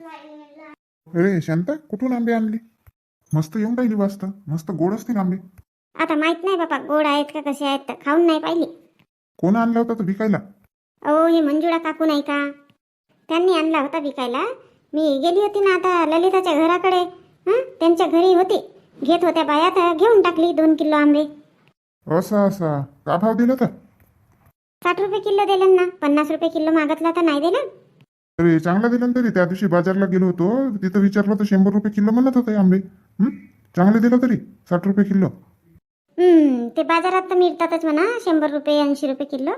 अरे शांता कुठून आंबे आणले? मस्त येऊन राहिली वाजता मस्त गोड असतील आंबे. आता माहीत नाही बापा गोड आहेत का कसे आहेत तर खाऊन नाही पाहिली. कोण आणला होता तो विकायला? अहो हे मंजुळा काकू नाही का? त्यांनी आणला होता विकायला. मी गेली होती ना आता ललिताच्या घराकडे. हं? त्यांच्या घरी होती. घेत होत्या बाया तर घेऊन टाकली दोन किलो आंबे. असा असा. का भाव दिला तर? साठ रुपये किलो दिले ना. पन्नास रुपये किलो मागितला तर नाही दिला? अरे चांगला दिला ना तरी. त्या दिवशी बाजारला गेलो होतो. तिथं विचारलं तर शंभर रुपये किलो म्हणत होते आंबे. हं? चांगले दिला तरी. साठ रुपये किलो. हम्म ते बाजारात तर मिळतातच म्हणा. शंभर रुपये ऐंशी रुपये किलो.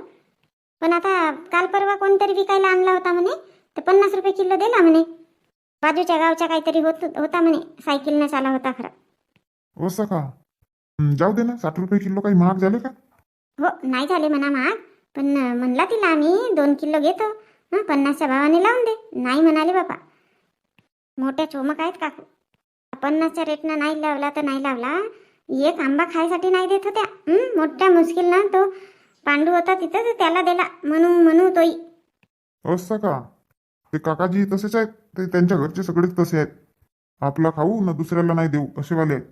पण आता काल परवा कोणतरी विकायला आणला होता म्हणे. तर पन्नास रुपये किलो दिला म्हणे. बाजूच्या गावच्या काहीतरी होत होता म्हणे. सायकलनेच आला होता खरा. असं का हं, जाऊ दे ना. साठ रुपये किलो काही महाग झाले का? हो नाही झाले म्हणा महाग. पण म्हणला तिला आम्ही दोन किलो घेतो. हं पन्नासच्या भावाने लावून दे. नाही म्हणाले बापा. मोठ्या चोमक आहेत काकू. पन्नासच्या रेटनं नाही लावला तर नाही लावला. एक आंबा खायसाठी नाही देत होत्या. मोठ्या मुश्किलनं तो. पांडू होता तिथं त्याला दिला. म्हणू म्हणू तोही. असं का? ते काकाजी तसेच आहेत. ते त्यांच्या घरचे सगळेच तसे आहेत. आपला खाऊ ना दुसऱ्याला नाही देऊ असे वाले आहेत.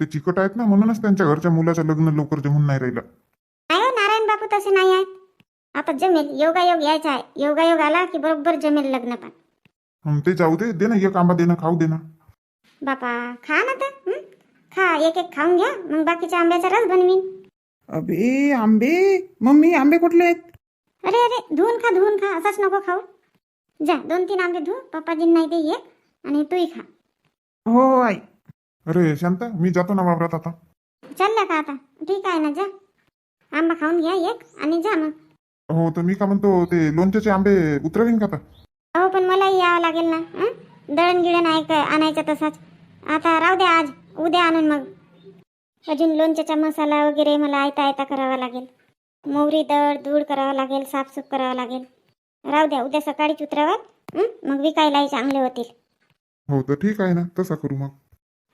ते चिकट आहेत ना म्हणूनच त्यांच्या घरच्या मुलाचं लग्न लवकर जमून नाही राहिलं. हो नारायण बापू तसे नाही आहेत. आता जमेल योगायोग यायचा आहे. योगायोग आला की बरोबर जमेल लग्न पण. हं, ते जाऊ दे दे ना एक आंबा दे ना खाऊ दे ना. बापा खा ना तर हं? खा एक एक खाऊन घ्या मग बाकीच्या आंब्याचा रस बनवीन. अबे आंबे? मम्मी आंबे कुठले आहेत? अरे अरे धुवून खा धुवून खा असाच नको खाऊ. जा दोन तीन आंबे धु पप्पाजींना नाही दे एक आणि तूही खा. हो हो आई. अरे शांता मी जातो ना वावरात आता. चालला का आता? ठीक आहे ना जा. आंबा खाऊन घ्या एक आणि जा मग. हो तर मी का म्हणतो ते लोणच्याचे आंबे उतरवीन का आता? अहो पण मलाही यावं लागेल ना हं? दळण गिळण ऐक आणायचं तसाच. आता राहू द्या आज उद्या आणून मग. अजून लोणच्याचा मसाला वगैरे मला आयता आयता करावा लागेल. मोहरी दळ दूध करावं लागेल साफसूफ करावं लागेल. राहू द्या उद्या सकाळीच उतरावाल हं? मग विकायलाही चांगले होतील. हो तर ठीक आहे ना तसा करू मग.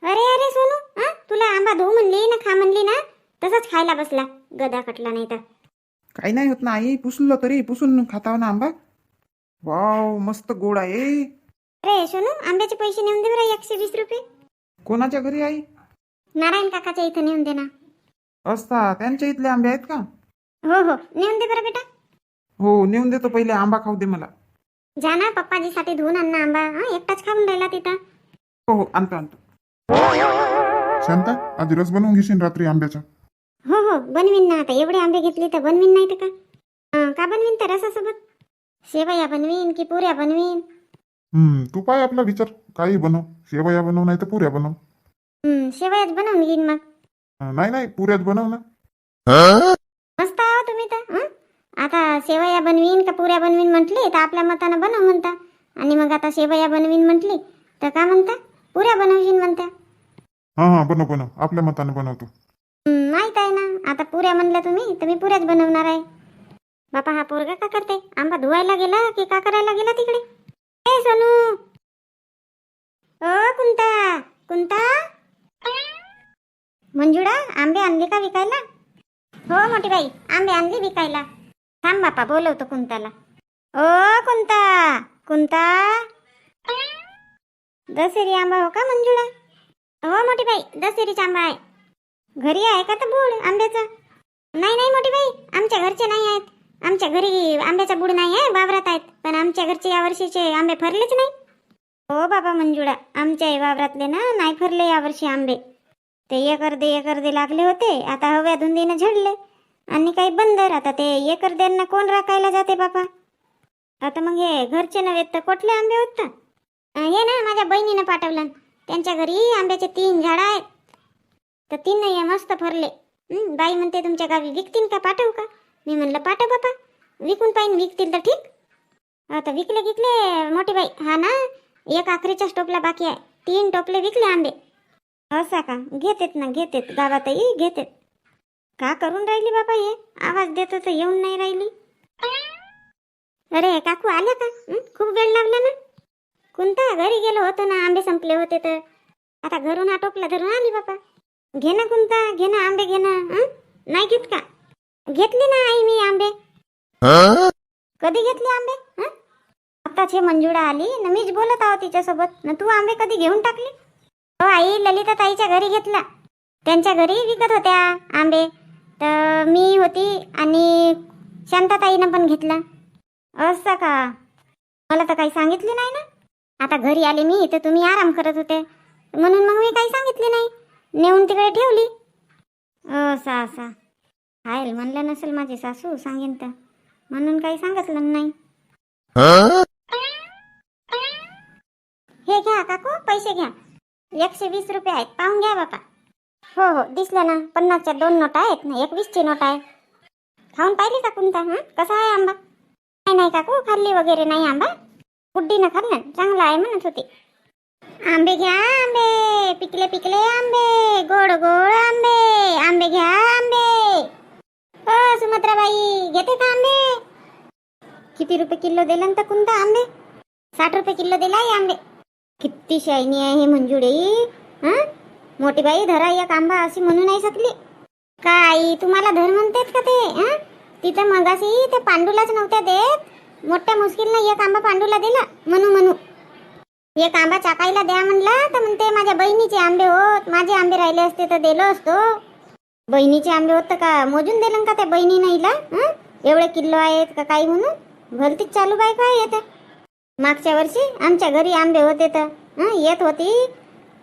अरे अरे सोनू हं? तुला आंबा धुऊ म्हणली ना खा म्हणली ना तसाच खायला बसला गदा कटला नाही तर. काही नाही होत ना आई पुसलं तरी पुसून खाताव ना आंबा. वाव मस्त गोड आहे अरे सोनू आंब्याचे पैसे नेऊन दे बरं एकशे वीस रुपये. कोणाच्या घरी आई? नारायण काकाच्या इथं नेऊन दे ना. असता त्यांच्या इथले आंबे आहेत का? हो हो. नेऊन दे बरं बेटा. हो नेऊन देतो पहिले आंबा खाऊ दे मला. जा ना पप्पाजीसाठी धुवून आण ना आंबा. हा एकटाच खाऊन राहिला तिथं. हो हो आणतो आणतो. शांता आज रस बनवून घेशील रात्री आंब्याचा. हो हो बनवीन ना आता. एवढे आंबे घेतले तर बनवीन नाही तर का? अं, का बनवीन तर रसासोबत? शेवया बनवीन की पुऱ्या बनवीन? हम्म तू पाय आपला विचार. काही बनव. शेवया बनव नाही तर पुऱ्या बनव. हं, शेवयाच बनवून घेईन मग. अं, नाही नाही पुऱ्याच बनव ना. मस्त आहो तुम्ही तर हं? आता शेवया बनवीन का पुऱ्या बनवीन म्हटली तर आपल्या मतानं बनव म्हणता. आणि मग आता शेवया बनवीन म्हटली तर का म्हणता? पुऱ्या बनवशील म्हणता. हा हा बनव बनव. आपल्या मताने बनवतो हं, माहीत आहे ना. आता पुऱ्या म्हणल्या तुम्ही तर मी पुऱ्याच बनवणार आहे. बापा हा पोरगा का करते? आंबा धुवायला गेला की का करायला गेला तिकडे? ए सोनू! ओ कुंता! कुंता! मंजुळा आंबे आणले का विकायला? हो मोठी बाई आंबे आणले विकायला. थांब बापा बोलवतो कुंताला. ओ कुंता! कुंता! दसेरी आंबा हो का मंजुळा? हो मोठी बाई दसेरीचा आंबा आहे. घरी आहे का तर बूड आंब्याचा? नाही नाही मोठी बाई. आमच्या घरचे नाही आहेत. आमच्या घरी आंब्याचा बूड नाही आहे वावरात आहेत. पण आमच्या घरचे यावर्षीचे आंबे फरलेच नाही. हो बाबा मंजुळा आमच्या वावरातले ना नाही फरले यावर्षी आंबे. ते एक अर्धे एक अर्धे लागले होते आता हव्या धुंदीनं झडले. आणि काही बंदर आता ते एक अर्ध्यांना कोण राखायला जाते बापा? आता मग हे घरचे नव्हे तर कुठले आंबे होत? तर? हे ना माझ्या बहिणीनं पाठवलं. त्यांच्या घरी आंब्याचे तीन झाडं आहेत. तर तीन नाही मस्त फरले बाई म्हणते तुमच्या गावी विकतील का पाठवू का? मी म्हणलं पाठव बापा. विकून पाहिजे विकतील तर ठीक. आता विकले विकले मोठी बाई. हा ना एक आखरीच्याच टोपला बाकी आहे. तीन टोपले विकले आंबे. असा का? घेतेत ना घेतेत. गावातही घेतेत. का करून राहिली बाबा हे? आवाज देतो तर येऊन नाही राहिली. अरे काकू आल्या का? खूप वेळ लागला ना. कोणता? घरी गेलो होतो ना आंबे संपले होते तर. आता घरून हा टोपला धरून आली बापा. घे ना कोणता घे ना आंबे घे ना हं? नाही घेत का? घेतले ना आई मी आंबे. कधी घेतले आंबे हं? हे मंजुळा आली न मीच बोलत आहो तिच्यासोबत. न तू आंबे कधी घेऊन टाकली? हो आई ललिता ताईच्या घरी घेतला. त्यांच्या घरी विकत होत्या आंबे. तर मी होती आणि शांताताईनं पण घेतला. असं का? मला तर काही सांगितले नाही ना. आता घरी आले मी तर तुम्ही आराम करत होते. म्हणून मग मी काही सांगितले नाही. नेऊन तिकडे ठेवली? असा असा हायल म्हणलं नसेल माझी सासू सांगेन तर. म्हणून काही सांगितलं नाही. हे घ्या काकू पैसे घ्या. एकशे वीस रुपये आहेत पाहून घ्या बापा. हो हो दिसलं ना. पन्नासच्या दोन नोटा आहेत ना एक वीसची नोट आहे. खाऊन पाहिली का कोणता हा? कसा आहे आंबा? नाही नाही काकू खाल्ली वगैरे नाही आंबा. गुड्डीनं खाल्लं चांगला आहे म्हणत होती. आंबे घ्या आंबे पिकले पिकले आंबे गोड गोड आंबे आंबे घ्या आंबे. हो सुमत्राबाई घेते का आंबे? किती रुपये किलो दिलं तर कोणता आंबे? साठ रुपये किलो दिला आंबे. किती शायनी आहे हे मंजुळे हा? मोठी बाई धरा एक आंबा अशी म्हणू नाही शकली. काय तुम्हाला धर म्हणतेत का ते तिथं मगाशी ते पांडूलाच नव्हत्या देत. मोठ्या मुश्किलनं एक आंबा पांडूला दिला म्हणू म्हणू. एक आंबा चाकाईला द्या म्हणला तर म्हणते माझ्या बहिणीचे आंबे होत. माझे आंबे राहिले असते तर दिलो असतो. बहिणीचे आंबे होत का मोजून दिलं का त्या बहिणी हिला? एवढे किलो आहेत का काही म्हणून? भलतीच चालू बाय काय येते मागच्या वर्षी आमच्या घरी आंबे होते तर येत होती.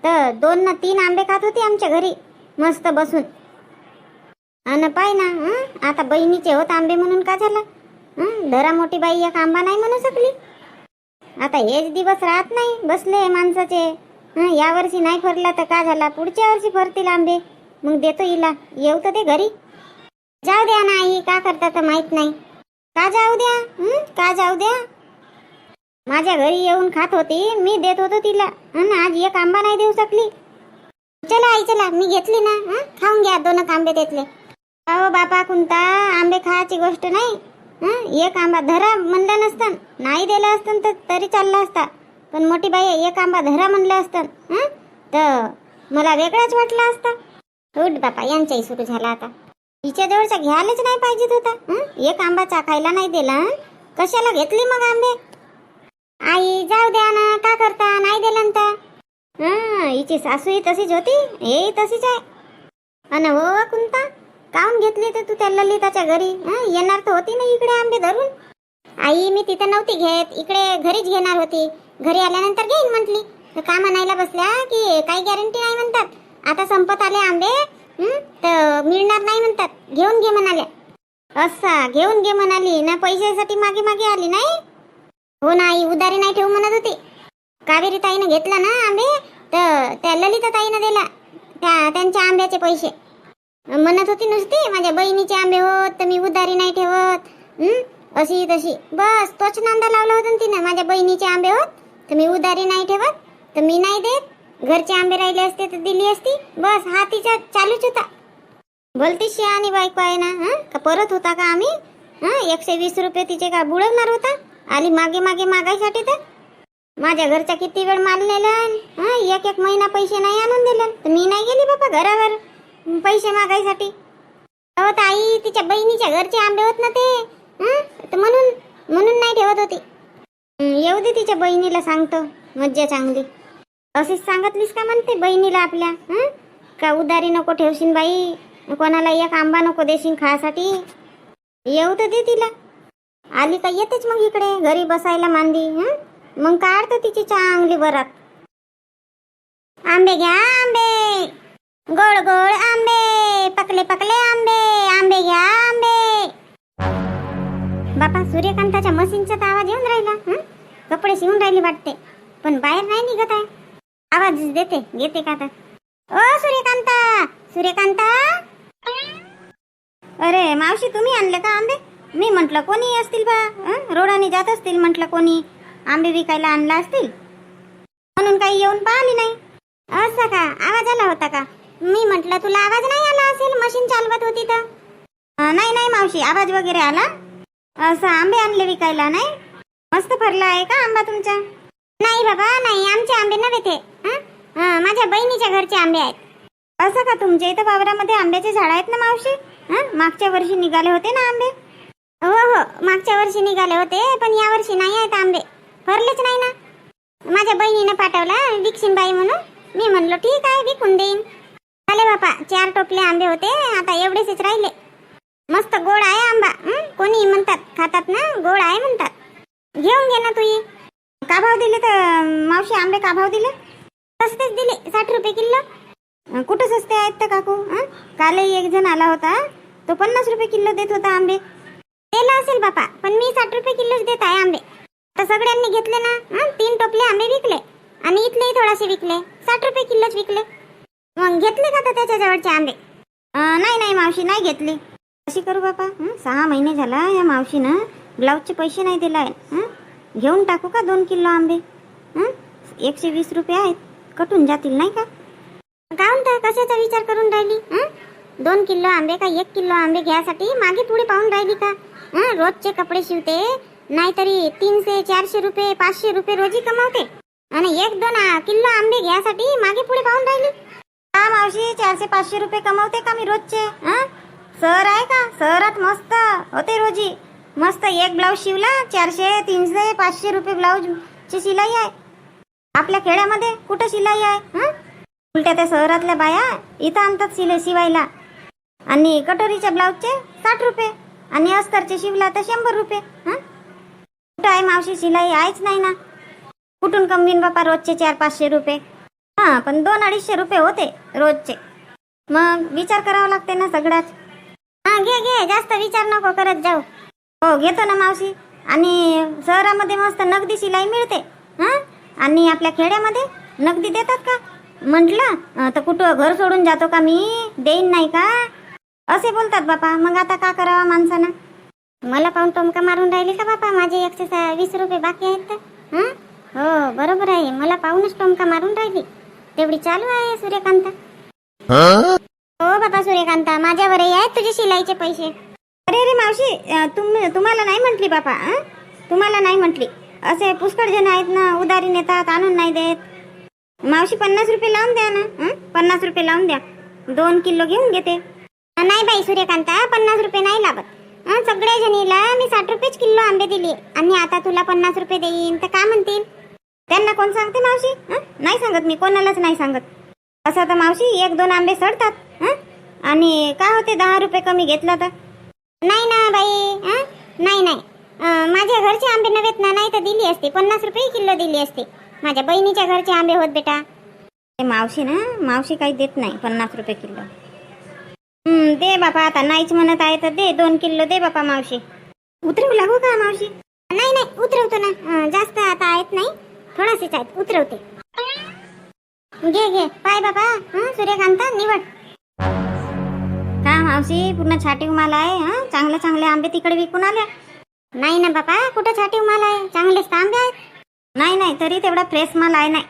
तर दोन ना तीन आंबे खात होती आमच्या घरी मस्त बसून. अन पाय ना आता बहिणीचे होत आंबे म्हणून का झालं? धरा मोठी बाई एक आंबा नाही म्हणू शकली. आता हेच दिवस राहत नाही बसले माणसाचे. हं, या वर्षी नाही फरला तर का झाला? पुढच्या वर्षी फरतील आंबे. मग देतो हिला. येऊ तर ते घरी. जाऊ द्या ना आई का करता तर माहीत नाही. का जाऊ द्या? का जाऊ द्या? माझ्या घरी येऊन खात होती मी देत होतो तिला. आणि आज एक आंबा नाही देऊ शकली. चला आई चला मी घेतली ना. खाऊन घ्या दोन आंबे देतले अहो बापा कोणता आंबे खायची गोष्ट नाही. एक आंबा धरा म्हणलं नसतं. नाही दिलं असतं तर तरी चाललं असता. पण मोठी बाई एक आंबा धरा म्हणलं असतं. तर मला वेगळाच वाटला असता. उठ बापा यांचाही सुरू झाला आता. हिच्या जवळचा घ्यायलाच नाही पाहिजेत होता. एक आंबा चाखायला नाही दिला. कशाला घेतली मग आंबे? आई जाऊ द्या ना का करता? नाही दिलं तर. हिची सासूही तशीच होती. हे तशीच आहे. अन हो कुंता. काऊन घेतली तर तू त्या ललिताच्या घरी. येणार तर होती ना इकडे आंबे धरून. आई मी तिथं नव्हती घेत. इकडे घरीच घेणार होती. घरी आल्यानंतर घेईन म्हटली. तर का म्हणायला बसल्या की काही गॅरंटी नाही म्हणतात. आता संपत आले आंबे तर मिळणार नाही म्हणतात. घेऊन घे म्हणाल्या. असा घेऊन घे म्हणाली. ना पैशासाठी मागे मागे आली नाही? हो ना आई उधारी नाही ठेवू म्हणत होती. कावेरी ताईनं घेतला ना आंबे तर त्या ललिता ताईनं दिला. त्या त्यांच्या आंब्याचे पैसे. म्हणत होती नुसती माझ्या बहिणीचे आंबे होत तर मी उधारी नाही ठेवत. अशी तशी. बस तोच नांदा लावला होता तिने तिनं माझ्या बहिणीचे आंबे होत तर मी उधारी नाही ठेवत तर मी नाही देत. घरचे आंबे राहिले असते तर दिली असती. बस हा तिचा चालूच होता. बोलती आणि बायको आहे ना हा? का परत होता का आम्ही? हा? एकशे वीस रुपये तिचे का बुडवणार होता? आली मागे मागे मागायसाठी तर? माझ्या घरचा किती वेळ मारलेला हा? एक एक महिना पैसे नाही आणून दिले तर मी नाही गेली बाबा घरावर. पैसे मागायसाठी? अहो ताई आई तिच्या बहिणीच्या घरचे आंबे होत ना ते. हं? तर म्हणून म्हणून नाही ठेवत होती. हं, येऊ दे तिच्या बहिणीला सांगतो. मज्जा चांगली. अशीच सांगितलीस का म्हणते बहिणीला आपल्या? हं? का उदारी नको ठेवशील बाई? कोणाला एक आंबा नको देशील खासाठी? येऊ तर दे तिला. आली का येतेच मग इकडे घरी बसायला मांदी हं? मग काढतो तिची चांगली बरात. आंबे घ्या आंबे! गोड गोड आंबे पकले पकले आंबे आंबे घ्या आंबे. बापा सूर्यकांताच्या मशीनचा तर आवाज येऊन राहिला हं? कपडे शिवून राहिली वाटते पण बाहेर नाही निघत आहे. आवाज देते घेते का तर ओ सूर्यकांता सूर्यकांता. अरे मावशी तुम्ही आणले का आंबे? मी म्हटलं कोणी असतील बा? हं? रोडाने जात असतील म्हटलं कोणी. आंबे विकायला आणला असतील. म्हणून काही येऊन पाहिली नाही. असं का? आवाज आला होता का? मी म्हटलं तुला आवाज नाही आला असेल? मशीन चालवत होती तर. नाही नाही मावशी आवाज वगैरे आला. असं आंबे आणले विकायला नाही? मस्त फरला आहे का आंबा तुमचा? नाही बाबा नाही आमचे आंबे नव्हे ते. माझ्या बहिणीच्या घरचे आंबे आहेत. असं का तुमच्या इथं वावरामध्ये आंब्याचे झाड आहेत ना मावशी? मागच्या वर्षी निघाले होते ना आंबे? हो हो मागच्या वर्षी निघाले होते पण या वर्षी नाही आहेत आंबे. भरलेच नाही ना. माझ्या बहिणीनं पाठवला विकशीन बाई म्हणून. मी म्हणलो ठीक आहे विकून देईन. आले बापा चार टोपले आंबे होते आता एवढेच राहिले. मस्त गोड आहे आंबा कोणी म्हणतात खातात ना? गोड आहे म्हणतात. घेऊन घे ना तू का भाव दिले तर मावशी आंबे का भाव दिले? सस्तेच दिले साठ रुपये किलो. कुठं सस्ते आहेत तर काकू कालही एक जण आला होता तो पन्नास रुपये किलो देत होता आंबे. दिला असेल बापा पण मी साठ रुपये किलोच देत आहे आंबे. तर सगळ्यांनी घेतले ना तीन टोपले आंबे विकले आणि इथलेही थोडासे विकले साठ रुपये किलोच विकले. मग घेतले का तर त्याच्याजवळचे आंबे? नाही नाही मावशी नाही घेतली. कशी करू बापा? सहा महिने झाला या मावशीनं. ब्लाऊजचे पैसे नाही दिलाय. आहे घेऊन टाकू का दोन किलो आंबे? एकशे वीस रुपये आहेत. कटून जातील नाही का? काऊन म्हणता कशाचा विचार करून राहिली? दोन किलो आंबे का एक किलो आंबे घ्यासाठी मागे पुढे पाहून राहिली का? रोजचे कपडे शिवते नाहीतरी तीनशे चारशे रुपये पाचशे रुपये रोजी कमावते. आणि एक दोन किलो आंबे घ्यासाठी मागे पुढे पाहून राहिली? का मावशी चारशे पाचशे रुपये कमावते का मी रोजचे? सर आहे का? सरात मस्त होते रोजी. मस्त एक ब्लाऊज शिवला चारशे तीनशे पाचशे रुपये ब्लाऊज ची शिलाई आहे. आपल्या खेड्यामध्ये कुठं शिलाई आहे? उलट्या त्या शहरातल्या बाया इथं आणतात शिले शिवायला. आणि कटोरीच्या ब्लाऊजचे साठ रुपये आणि अस्तरचे शिवला तर शंभर रुपये. कुठं आहे मावशी? शिलाई आहेच नाही ना. कुठून कमवीन बापा रोजचे चार पाचशे रुपये? हां पण दोन अडीचशे रुपये होते रोजचे. मग विचार करावा लागते ना सगळ्याच हां घे घे जास्त विचार नको करत जाऊ. हो घेतो ना मावशी. आणि शहरामध्ये मस्त नगदी शिलाई मिळते. हां? आणि आपल्या खेड्यामध्ये नगदी देतात का? म्हटलं तर कुठं घर सोडून जातो का मी? देईन नाही का? असे बोलतात बापा. मग आता का करावा माणसानं? मला पाहून टोमका मारून राहिली का बापा? माझे एकशे सा- वीस रुपये बाकी आहेत तर. हो बरोबर आहे. मला पाहूनच टोमका मारून राहिली. तेवढी चालू आहे सूर्यकांता. हो बाबा सूर्यकांता माझ्यावरही आहेत तुझे शिलाईचे पैसे. अरे अरे मावशी तुम तुम्हाला नाही म्हटली बापा? तुम्हाला नाही म्हटली. असे पुष्कळ जण आहेत ना उधारी नेतात आणून नाही देत. मावशी पन्नास रुपये लावून द्या ना? पन्नास रुपये लावून द्या. दोन किलो घेऊन घेते. नाही बाई सूर्यकांता पन्नास रुपये नाही लागत. सगळ्या जणीला मी साठ रुपयेच किलो आंबे दिले. आणि आता तुला पन्नास रुपये देईन तर का म्हणतील? त्यांना कोण सांगते मावशी? नाही सांगत मी कोणालाच नाही सांगत. असं तर मावशी एक दोन आंबे सडतात आणि का होते दहा रुपये कमी घेतलं तर? नाही ना बाई नाही नाही. माझ्या घरचे आंबे नव्हेत ना नाही तर दिली असते. पन्नास रुपये किलो दिली असते. माझ्या बहिणीच्या घरचे आंबे होत बेटा. ते मावशी ना मावशी काही देत नाही पन्नास रुपये किलो. दे बापा आता नाहीच म्हणत आहे तर दे दोन किलो दे बापा मावशी. उतरवू लागू का मावशी? नाही नाही उतरवतो ना. जास्त आता आहेत नाही. थोडासेच आहेत उतरवते. घे घे. पाय बाबा. हं, सूर्यकांत निवड. का मावशी पूर्ण छाटीव माल आहे हं? चांगले चांगले आंबे तिकडे विकून आले. नाही ना बाबा कुठं छाटीव माल आहे? चांगलेच आंबे आहेत? नाही नाही तरी तेवढा फ्रेश माल आहे नाही.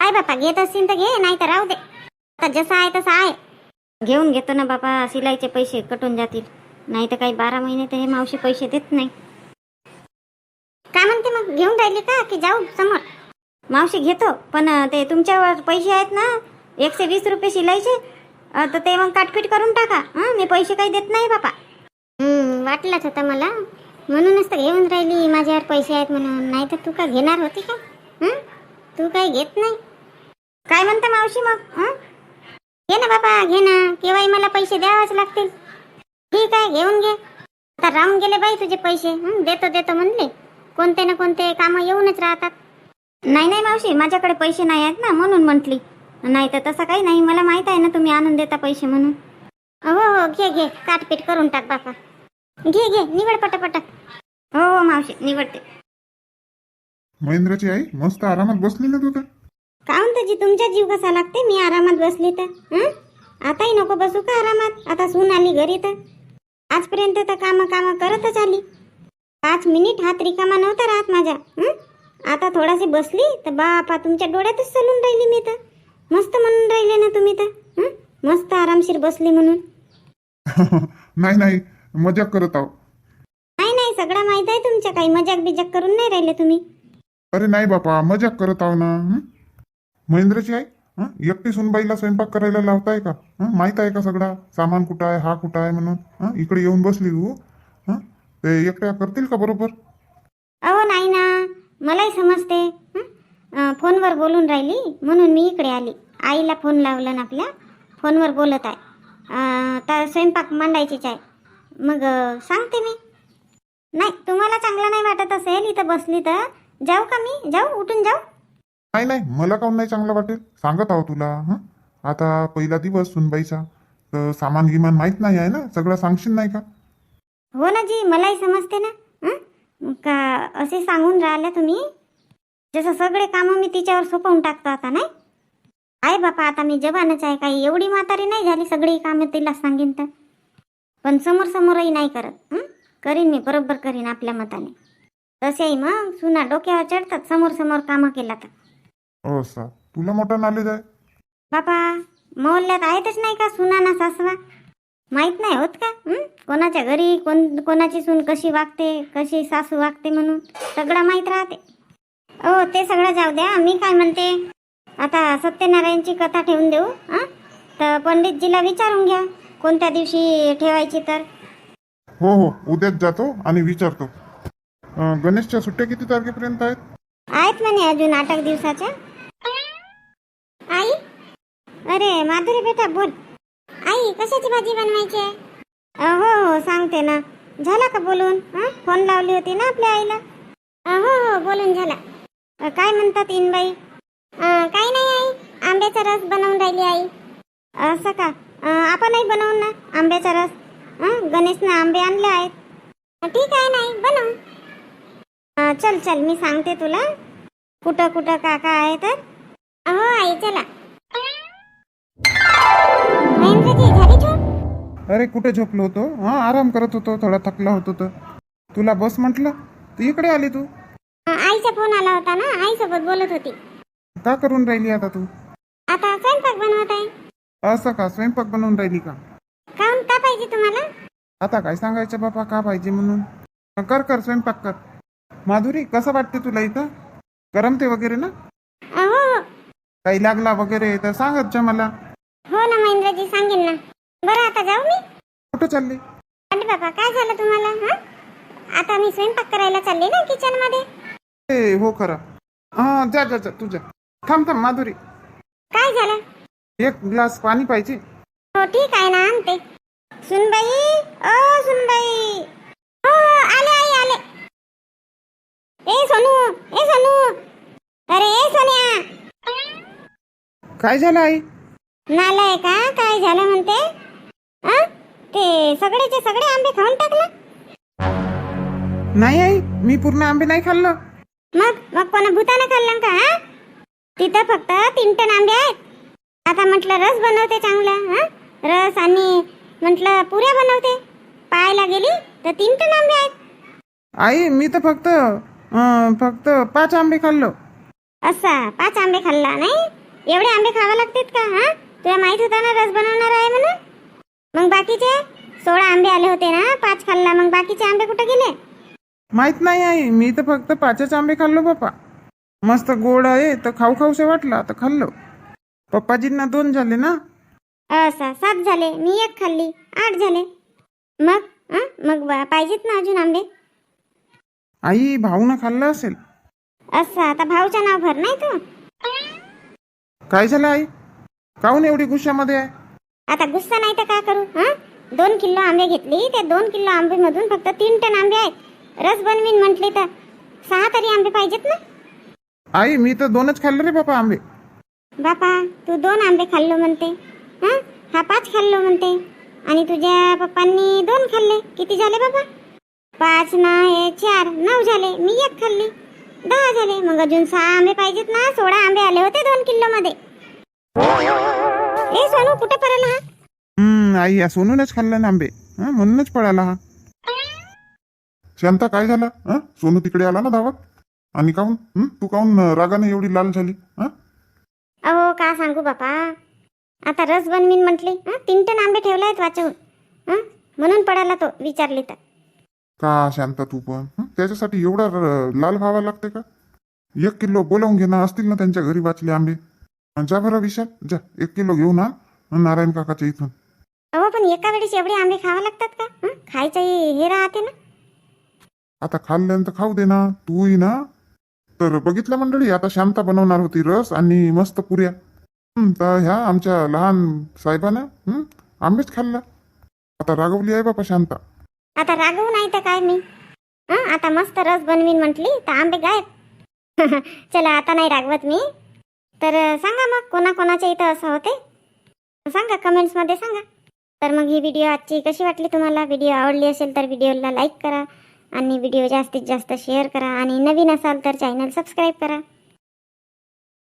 काय बापा घेत असतील तर घे नाही तर राहू दे. आता जसं आहे तसं आहे. घेऊन घेतो ना बापा शिलाईचे पैसे कटून जातील. नाही तर काही बारा महिने तर हे मावशी पैसे देत नाही. काय म्हणते मग घेऊन राहिली का की जाऊ समोर? मावशी घेतो पण ते तुमच्यावर पैसे आहेत ना एकशे वीस रुपये शिलाईचे तर ते मग काटपीट करून टाका हं मी पैसे काही देत नाही बापा. वाटलंच होतं मला. म्हणूनच तर घेऊन राहिली माझ्यावर पैसे आहेत म्हणून. नाही तर तू का घेणार होती का? हं? तू काही घेत नाही. काय म्हणते मावशी मग हं? घे ना बापा घे ना. केव्हाही मला पैसे द्यावाच लागतील. ठीक आहे घेऊन घे. आता राहून गेले बाई तुझे पैसे. हं? देतो देतो म्हणले. कोणते ना कोणते कामं येऊनच राहतात. नाही नाही मावशी माझ्याकडे पैसे नाही आहेत ना म्हणून म्हटली. नाही तर तसं काही नाही मला माहीत आहे ना तुम्ही आणून देता पैसे म्हणून. हो हो घे घे काटपीट करून टाक बापा घे घे निवड पटापटा. हो हो मावशी निवडते. महेंद्राची आई मस्त आरामात बसली ना तू तर. का म्हणते जी तुमचा जीव कसा लागते? मी आरामात बसली तर हं? आताही नको बसू का आरामात? आता सून आली घरी तर. आजपर्यंत तर काम काम करतच आली. पाच मिनिट हात रिकामा नव्हता राहत माझ्या हं? आता थोडाशी बसली तर बापा तुमच्या डोळ्यातच चालून राहिली मी तर. मस्त म्हणून राहिले ना तुम्ही तर. हं? मस्त आरामशीर बसली म्हणून. नाही नाही मजाक करत आहो. नाही नाही सगळं माहीत आहे तुमच्या काही. मजाक बिजाक करून नाही राहिले तुम्ही. अरे नाही बापा मजाक करत आहो ना. हं? महेंद्राची आई? हं? एकटी सुनबाईला स्वयंपाक करायला लावताय का? हं? माहीत आहे का सगळा? सामान कुठं आहे हा कुठं आहे म्हणून? हं? इकडे येऊन बसली तू हं? ते एकट्या करतील का बरोबर? अहो नाही ना. मलाही समजते. हं? फोनवर बोलून राहिली म्हणून मी इकडे आली. आईला फोन लावला ना आपल्या फोनवर बोलत आहे. तर स्वयंपाक मांडायचीच आहे. मग सांगते मी. नाही तुम्हाला चांगलं नाही वाटत असेल इथं बसली तर. जाऊ का मी? जाऊ? उठून जाऊ? नाही नाही मला काहून नाही चांगलं वाटेल? सांगत आहो तुला हं? आता पहिला दिवस सुनबाईचा. तर सामान गिमान माहीत नाही आहे ना? सगळं सांगशील नाही का? हो ना जी मलाही समजते ना. हं? का असे सांगून राहिल्या तुम्ही? जसं सगळे कामं मी तिच्यावर सोपवून टाकतो आता नाही? आहे बापा आता मी जवानच आहे काही. एवढी म्हातारी नाही झाली सगळी कामं तिला सांगेन तर. पण समोर समोरही नाही करत? करीन मी बरोबर करीन आपल्या मताने. तसेही मग. सुना डोक्यावर चढतात समोर समोर कामं केला तर. हो तुला मोठा नॉलेज आहे. बापा मोहल्ल्यात आहेतच नाही का सुना ना सासवा? माहीत नाही होत का? हं? कोणाच्या घरी कोण कोणाची सून कशी वागते कशी सासू वागते म्हणून? सगळं माहीत राहते. हो ते सगळं जाऊ द्या. मी काय म्हणते? आता सत्यनारायणची कथा ठेवून देऊ हां? तर पंडितजीला विचारून घ्या. कोणत्या दिवशी ठेवायची तर? हो हो. उद्याच जातो आणि विचारतो. अं, गणेशच्या सुट्ट्या किती तारखेपर्यंत आहेत? आहेत म्हणे अजून आठ एक दिवसाच्या. आई? अरे माधुरी बेटा बोल. आई कशाची भाजी बनवायची आहे? हो हो सांगते ना. झाला का बोलून? हा फोन लावली होती ना आपल्या आईला? हो हो बोलून झाला. काय म्हणतात इनबाई? काही नाही आई. आंब्याचा रस बनवून राहिली आई. असं का? आपणही बनवून ना आंब्याचा रस. गणेशने आंबे आणले आहेत. ठीक आहे नाही बनव. चल चल मी सांगते तुला. कुठं कुठं का आहे तर? हो आई चला. अरे कुठे झोपलो होतो? हा आराम करत होतो थोडा थकला होतो तर. तुला बस म्हटलं? तू इकडे आली तू. आईचा फोन आला होता ना आईसोबत बोलत होती. का करून राहिली आता तू? आता स्वयंपाक बनवत आहे. असं का स्वयंपाक बनवून राहिली का? काहून का पाहिजे तुम्हाला? आता काय सांगायचं बापा का पाहिजे म्हणून? कर कर स्वयंपाक कर. माधुरी कसं वाटते तुला इथं? करमते वगैरे ना? हो हो. काही लागला वगैरे तर सांगत जा मला. हो ना महेंद्रजी सांगेन ना. बरं आता जाऊ मी. कुठं चालली? अरे बाबा काय झालं तुम्हाला हा? आता मी स्वयंपाक करायला चालले ना किचनमध्ये ए हो खरं. हा जा जा जा तुझ्या थांब थांब माधुरी. काय झालं? एक ग्लास पाणी पाहिजे. हो ठीक आहे ना आणते. सुनबाई ओ सुनबाई. हो आले आई आले. ए सोनू ए सोनू. अरे ए सोन्या. काय झालं आई? नालाय का काय झालं म्हणते? आ? ते सगळेचे सगळे आंबे खाऊन टाकलं? नाही आई मी पूर्ण आंबे नाही खाल्लं. मग मग कोणा भूतानं खाल्लं का हा तिथं फक्त तीन टन आंबे आहेत. आता म्हटलं रस बनवते चांगला हा रस आणि म्हटलं पुऱ्या बनवते. पाहायला गेली तर तीन टन आंबे आहेत. आई मी तर फक्त अं, फक्त पाच आंबे खाल्लो. असा पाच आंबे खाल्ला नाही? एवढे आंबे खावा लागतात का हा तुला माहीत होता ना रस बनवणार आहे म्हणून? मग बाकीचे? सोळा आंबे आले होते ना पाच खाल्ला. मग बाकीचे आंबे कुठे गेले? माहीत नाही आई मी तर फक्त पाचच आंबे खाल्लो बापा. मस्त गोड आहे तर खाऊ खाऊसे वाटला तर खाल्लो. पप्पाजींना दोन झाले ना? असा सात झाले. मी एक खाल्ली आठ झाले. मग? मग बा- पाहिजेत ना अजून आंबे? आई भाऊनं खाल्लं असेल. असं आता भाऊचं नाव भर नाही तू काय झालं आई? काहून एवढी गुस्सामध्ये आहे? आता गुस्सा नाही तर का करू हा? दोन किलो आंबे घेतली त्या दोन किलो आंबेमधून फक्त तीन टन आंबे आहेत. रस बनवीन म्हटली तर सहा तरी आंबे पाहिजेत ना? आई मी तर दोनच खाल्ले रे बापा आंबे. बापा तू दोन आंबे खाल्लो म्हणते हा? हा पाच खाल्लो म्हणते. आणि तुझ्या पप्पांनी दोन खाल्ले. किती झाले बाबा पाच ना हे चार नऊ झाले. मी एक खाल्ली. दहा झाले. मग अजून सहा आंबे पाहिजेत ना? सोळा आंबे आले होते दोन किलो मध्ये ए सोनू कुठे पडला हा? हम्म आई या सोनूनच खाल्लं ना आंबे. हं, म्हणूनच पळाला हा. शांता काय झालं? हं? सोनू तिकडे आला ना धावत? आणि काहून? हं? तू काहून अं, रागाने एवढी लाल झाली? हं? अहो का सांगू बापा? आता रस बनवीन म्हटली. हं? तीन टन आंबे ठेवले आहेत वाचवून हं? म्हणून पडाला तो विचारली तर. का शांता तू पण? हं? त्याच्यासाठी एवढा र- लाल व्हावा लागते का? एक किलो बोलावून घे ना. असतील ना त्यांच्या घरी वाचले आंबे. जा बरं विशाल जा एक किलो घेऊन आ नारायण काकाच्या इथून. अहो पण एका वेळेस एवढे आंबे खावा लागतात का? हं? खायचं हे हे राहते ना. आता खाल्ल्यानंतर खाऊ दे ना तूही ना. तर बघितलं मंडळी आता शांता बनवणार होती रस आणि मस्त पुऱ्या. हं, तर ह्या आमच्या लहान साहेबानं हं, आंबेच खाल्ला. आता रागवली आहे बापा शांता. आता रागवू नाही तर काय मी? हं आता मस्त रस बनवीन म्हटली तर आंबे गायब. चला आता नाही रागवत मी. तर सांगा मग कोणाकोणाच्या इथं असं होते? सांगा कमेंट्समध्ये सांगा. तर मग ही व्हिडिओ आजची कशी वाटली तुम्हाला? व्हिडिओ आवडली असेल तर व्हिडिओला लाईक करा आणि व्हिडिओ जास्तीत जास्त शेअर करा. आणि नवीन असाल तर चॅनल सबस्क्राईब करा.